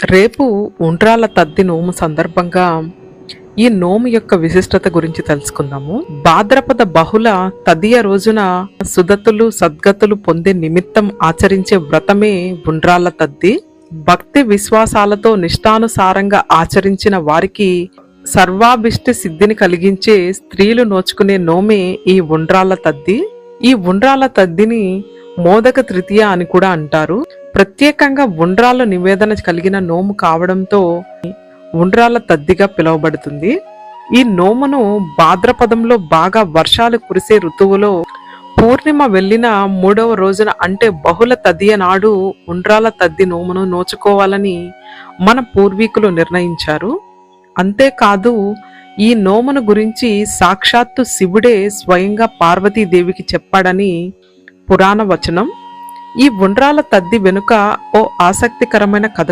రేపు ఉండ్రాల తద్ది నోము సందర్భంగా ఈ నోము యొక్క విశిష్టత గురించి తెలుసుకుందాము. భాద్రపద బహుళ తదియ రోజున సుదతులు సద్గతులు పొందే నిమిత్తం ఆచరించే వ్రతమే ఉండ్రాల తద్ది. భక్తి విశ్వాసాలతో నిష్టానుసారంగా ఆచరించిన వారికి సర్వాభిష్టి సిద్ధిని కలిగించే స్త్రీలు నోచుకునే నోమే ఈ ఉండ్రాల తద్ది. ఈ ఉండ్రాల తద్దిని మోదక తృతీయ అని కూడా అంటారు. ప్రత్యేకంగా ఉండ్రాల నివేదన కలిగిన నోము కావడంతో ఉండ్రాల తద్దిగా పిలువబడుతుంది. ఈ నోమును భాద్రపదంలో బాగా వర్షాలు కురిసే ఋతువులో పూర్ణిమ వెళ్ళిన మూడవ రోజున అంటే బహుళ తదియ నాడు ఉండ్రాల తద్ది నోమును నోచుకోవాలని మన పూర్వీకులు నిర్ణయించారు. అంతేకాదు ఈ నోమును గురించి సాక్షాత్తు శివుడే స్వయంగా పార్వతీదేవికి చెప్పాడని పురాణ వచనం. ఈ ఉండ్రాల తద్ది వెనుక ఓ ఆసక్తికరమైన కథ